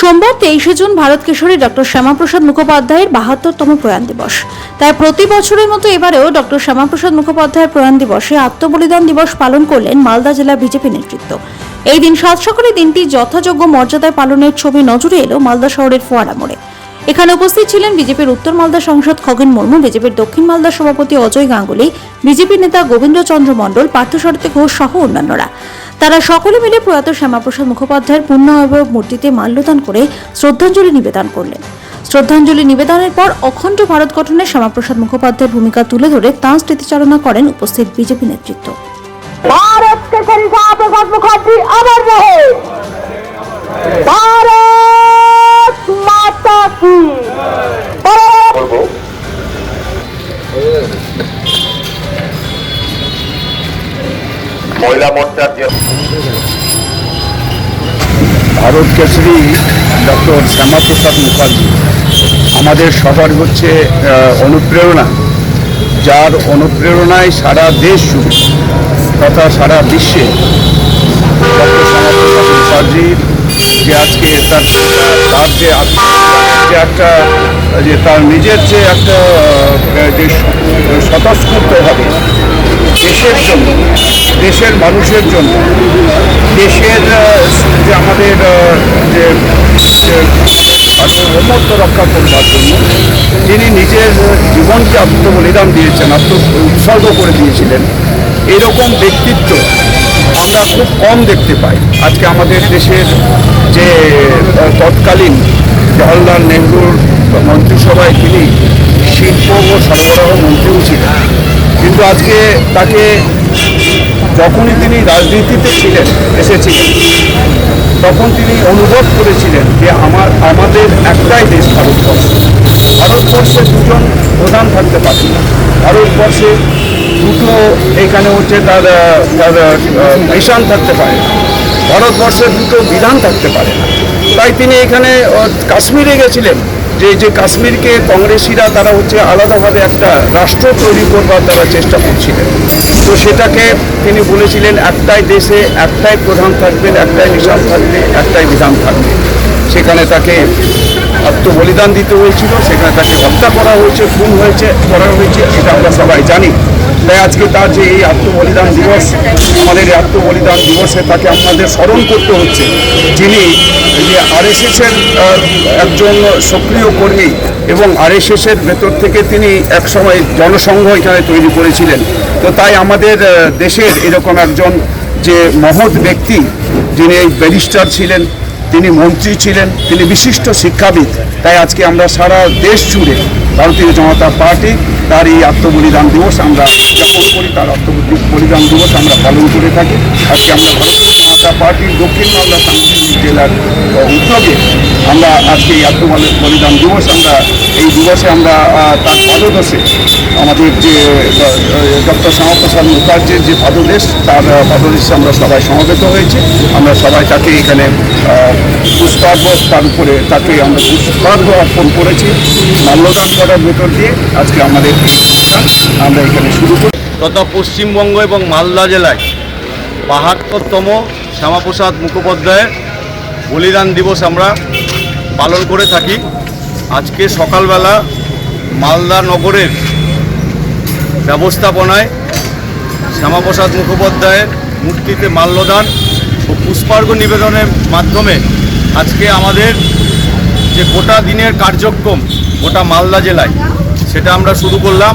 সোমবার তেইশে জুন ভারত কিশোরী ডক্টর শ্যামাপ্রসাদ মুখোপাধ্যায়ের বাহাত্তরতম প্রয়াণ দিবস। তাই প্রতি বছরের মতো এবারেও ডক্টর শ্যামাপ্রসাদ মুখোপাধ্যায়ের প্রয়াণ দিবসে আত্মবলিদান দিবস পালন করলেন মালদা জেলা বিজেপি নেতৃত্ব। এই দিন সাত সকালে দিনটি যথাযোগ্য মর্যাদায় পালনের ছবি নজরে এলো মালদা শহরের ফোয়ারা মোড়ে। এখানে উপস্থিত ছিলেন বিজেপির উত্তর মালদা সংসদ খগেন মুর্মু বিজেপির দক্ষিণ মালদা সভাপতি অজয় গাঙ্গুলি বিজেপি নেতা গোবিন্দচন্দ্র মণ্ডল পার্থসারথী ঘোষ সহ অন্যান্যরা তারা সকলে মিলে প্রয়াত শ্যামাপ্রসাদ মুখোপাধ্যায়ের পূর্ণ অবয়ব মূর্তিতে মাল্যদান করে শ্রদ্ধাঞ্জলি নিবেদন করলেন শ্রদ্ধাঞ্জলি নিবেদনের পর অখণ্ড ভারত গঠনে শ্যামাপ্রসাদ মুখোপাধ্যায়ের ভূমিকা তুলে ধরে তাঁর স্মৃতিচারণা করেন উপস্থিত বিজেপি নেতৃত্ব भारत के सरिता प्रसाद मुखर्जी अमर रहे মহিলা মোর্চার যে ভারত কেশরী, ডক্টর শ্যামাপ্রসাদ মুখার্জি, আমাদের সবার হচ্ছে অনুপ্রেরণা। যার অনুপ্রেরণায় সারা দেশ জুড়ে তথা সারা বিশ্বে ডক্টর শ্যামাপ্রসাদ মুখার্জির যে আজকে তার তার যে যে একটা, যে তার নিজের যে একটা যে স্বতঃস্ফূর্তভাবে দেশের জন্য, দেশের মানুষের জন্য, দেশের যে আমাদের যে সার্বভৌমত্ব রক্ষা করবার জন্য, তিনি নিজের জীবনকে আত্মবলিদান দিয়েছেন, আত্ম, উৎসর্গ করে দিয়েছিলেন। এরকম ব্যক্তিত্ব আমরা খুব কম দেখতে পাই। আজকে আমাদের দেশের যে তৎকালীন জওয়াহরলাল নেহরুর মন্ত্রিসভায় তিনি শিল্প ও সরবরাহ মন্ত্রীও ছিলেন। কিন্তু আজকে তাকে যখনই তিনি রাজনীতিতে ছিলেন, এসেছিলেন, তখন তিনি অনুভব করেছিলেন যে আমার, আমাদের একটাই দেশ ভারতবর্ষ। ভারতবর্ষে দুজন প্রধান থাকতে পারে না। ভারতবর্ষে দুটো এখানে হচ্ছে তার তার মিশন থাকতে পারে না। ভারতবর্ষের দুটো বিধান থাকতে পারে না। তাই তিনি এখানে কাশ্মীরে গেছিলেন। যে যে কাশ্মীরকে কংগ্রেসিরা তারা হচ্ছে আলাদাভাবে একটা রাষ্ট্র তৈরি করবার তারা চেষ্টা করছিলেন। তো সেটাকে তিনি বলেছিলেন, একটাই দেশে একটাই প্রধান থাকবেন, একটাই নিশান থাকবে, একটাই বিধান থাকবে। সেখানে তাকে আত্মবলিদান দিতে হয়েছিল, সেখানে তাকে হত্যা করা হয়েছে, খুন হয়েছে, করা হয়েছে, এটা আমরা সবাই জানি। তাই আজকে তার যে এই আত্মবলিদান দিবস, আমাদের এই আত্মবলিদান দিবসে তাকে আমাদের স্মরণ করতে হচ্ছে। যিনি যে আরএসএসের একজন সক্রিয় কর্মী এবং আর আরএসএসের ভেতর থেকে তিনি একসময় জনসংঘ এখানে তৈরি করেছিলেন। তো তাই আমাদের দেশের এরকম একজন যে মহৎ ব্যক্তি, যিনি এই ব্যারিস্টার ছিলেন তিনি মন্ত্রী ছিলেন, তিনি বিশিষ্ট শিক্ষাবিদ। তাই আজকে আমরা সারা দেশ জুড়ে ভারতীয় জনতা পার্টি তার এই আত্মবলিদান দিবস আমরা উদযাপন করি, তার আত্মবলিদান দিবস আমরা পালন করে থাকি। আজকে আমরা জনতা পার্টির দক্ষিণ মালদা সাংগঠনিক জেলার উদ্যোগে আমরা আজকে এই আত্মবলিদান দিবস আমরা, এই দিবসে আমরা তার পাদদেশে আমাদের যে ডক্টর শ্যামাপ্রসাদ মুখার্জির যে পাদদেশ, তার পাদদেশে আমরা সবাই সমবেত হয়েছি। আমরা সবাই তাকে এখানে পুষ্পার্ঘ তার উপরে তাকে আমরা পুষ্পার্ঘ অর্পণ করেছি। মাল্যদান করার ভেতর দিয়ে আজকে আমাদের আমরা এখানে শুরু করি। তথা পশ্চিমবঙ্গ এবং মালদা জেলায় বাহাত্তরতম শ্যামাপ্রসাদ মুখোপাধ্যায়ের বলিদান দিবস আমরা পালন করে থাকি। আজকে সকালবেলা মালদা নগরের ব্যবস্থাপনায় শ্যামাপ্রসাদ মুখোপাধ্যায়ের মূর্তিতে মাল্যদান ও পুষ্পার্ঘ নিবেদনের মাধ্যমে আজকে আমাদের যে গোটা দিনের কার্যক্রম গোটা মালদা জেলায়, সেটা আমরা শুরু করলাম।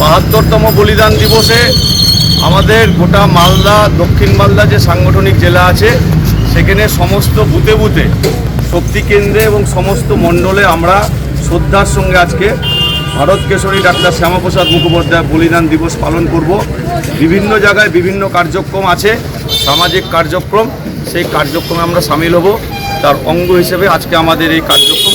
বাহাত্তরতম বলিদান দিবসে আমাদের গোটা মালদা, দক্ষিণ মালদা যে সাংগঠনিক জেলা আছে, সেখানে সমস্ত বুথে বুথে শক্তি কেন্দ্রে এবং সমস্ত মণ্ডলে আমরা শ্রদ্ধার সঙ্গে আজকে ভারত কেশরী ডাক্তার শ্যামাপ্রসাদ মুখোপাধ্যায় বলিদান দিবস পালন করব। বিভিন্ন জায়গায় বিভিন্ন কার্যক্রম আছে, সামাজিক কার্যক্রম, সেই কার্যক্রমে আমরা সামিল হব। তার অঙ্গ হিসেবে আজকে আমাদের এই কার্যক্রম